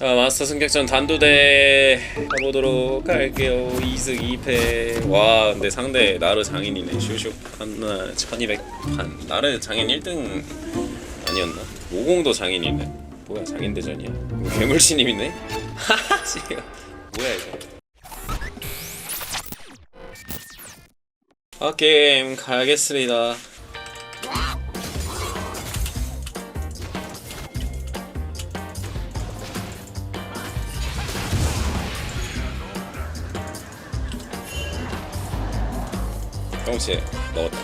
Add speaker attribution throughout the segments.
Speaker 1: 자 마스터 승격전 단두대 해보도록 할게요. 2승 2패. 와 근데 상대 나르 장인이네. 슈슉 한나 1200판. 나르 장인 1등 아니었나? 모공도 장인이네. 뭐야 장인 대전이야. 이거 괴물신임이네? 하하 지금. 뭐야 이거. 아 게임 가겠습니다 형씨 넣었다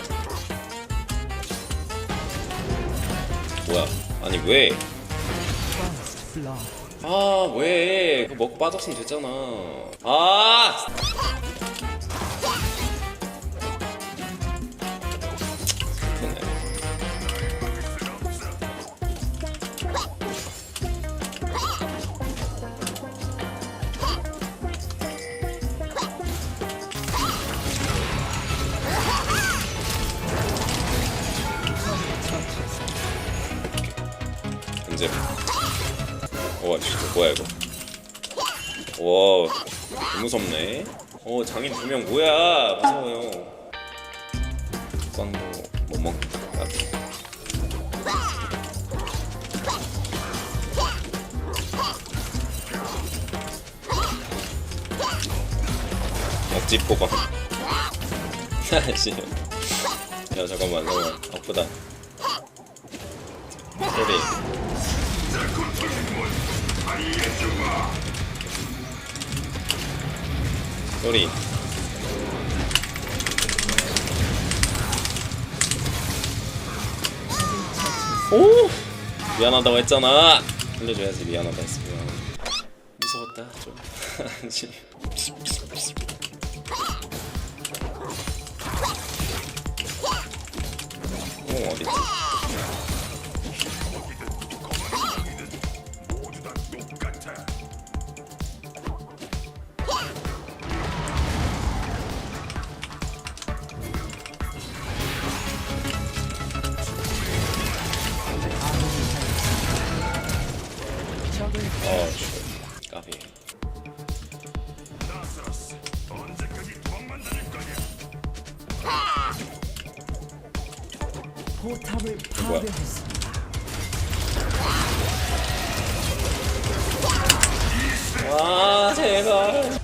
Speaker 1: 뭐야 아니 왜? 아 왜? 그거 먹고 빠졌으면 됐잖아 아! 이제. 와 진짜 뭐야 이거? 와 무섭네. 어 장인 두 명 뭐야? 무서워요. 꽝도 못 먹겠다. 포감 씨. 야 잠깐만 잠깐만. 아프다. 소리 소리. 오! 미안하다고 했잖아. 알려줘야지 미안하다 했으면. 무서웠다 좀. 어 어딨지
Speaker 2: 포탑을? 파괴했습니다.
Speaker 1: 와 제발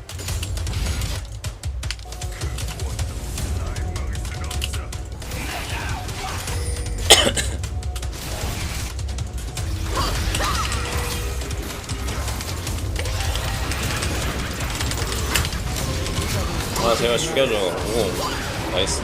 Speaker 1: 아 제발 죽여줘 오 나이스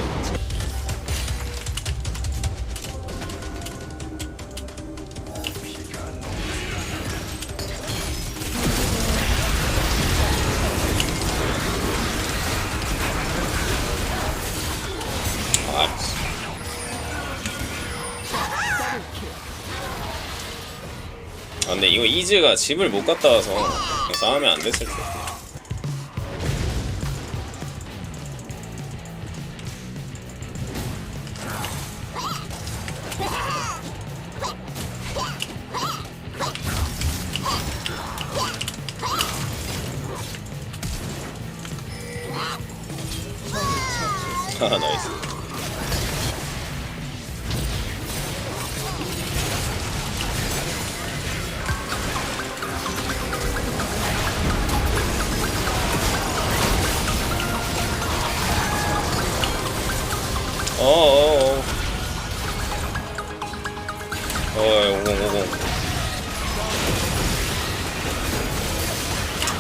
Speaker 1: 근데 이거 이즈가 집을 못 갔다 와서 싸우면 안 됐을 텐데. 아 나이스. 어어어. 어, 50, 50.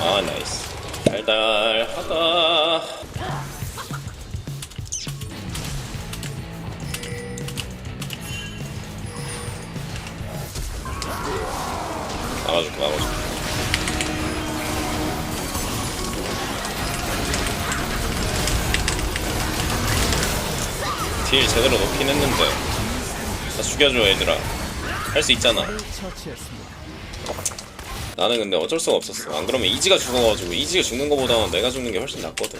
Speaker 1: 아, 나이스. 달달하다. 막아줄게, 막아줄게. 딜 제대로 넣긴 했는데. 나 죽여줘, 얘들아. 할 수 있잖아. 나는 근데 어쩔 수가 없었어. 안 그러면 이지가 죽어가지고 이지가 죽는 거보다는 내가 죽는 게 훨씬 낫거든.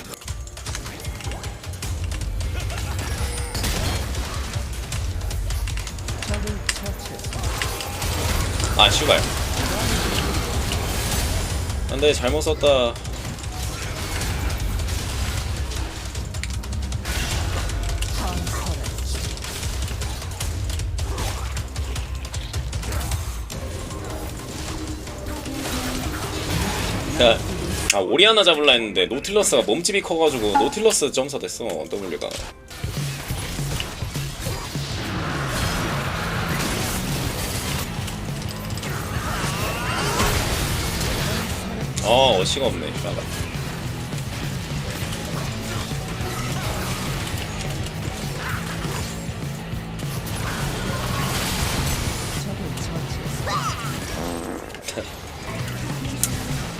Speaker 1: 아 슈발. 안돼 잘못 썼다 아 오리아나 잡을라 했는데 노틸러스가 몸집이 커가지고 노틸러스 점사 됐어 W가. 어 어시가 없네 나가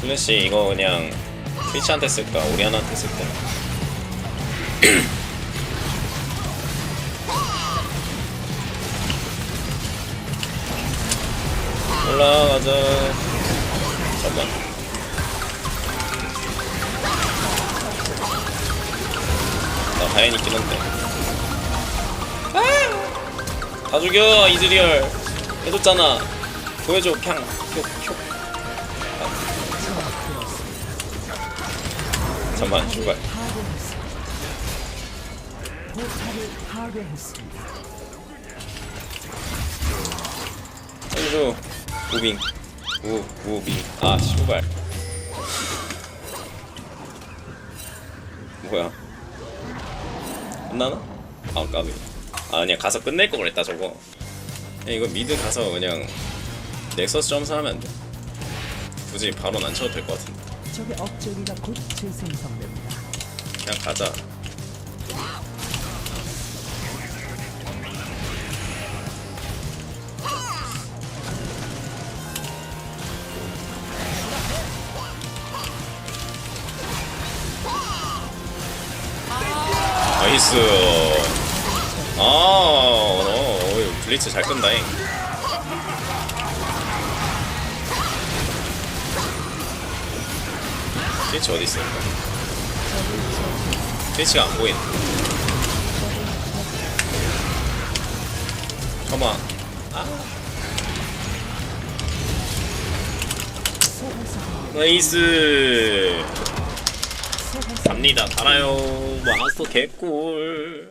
Speaker 1: 플래시 이거 그냥 트위치한테 쓸까 오리아나한테 쓸까 올라가자. 잠깐 나 가연 있긴 한데. 아! 다 죽여 이즈리얼. 해줬잖아. 보여줘 캉 잠만 출발. 해줘 무빙. 무 무빙. 아 씨발. 뭐야? 끝나나? 아 까비. 아 그냥 가서 끝낼 거 그랬다 저거. 그냥 이거 미드 가서 그냥 넥서스 점수하면 안돼? 굳이 바로 안 쳐도 될 것 같은데
Speaker 2: 적의 업적이가 곧 재생성됩니다.
Speaker 1: 그냥 가자. 나이스. 아 어, 어, 블리츠 잘 끈다잉 트위치 어디 있어? 트위치가 안 보이네. 잠깐만. 나이스. 갑니다. 달아요. 마스터 개꿀.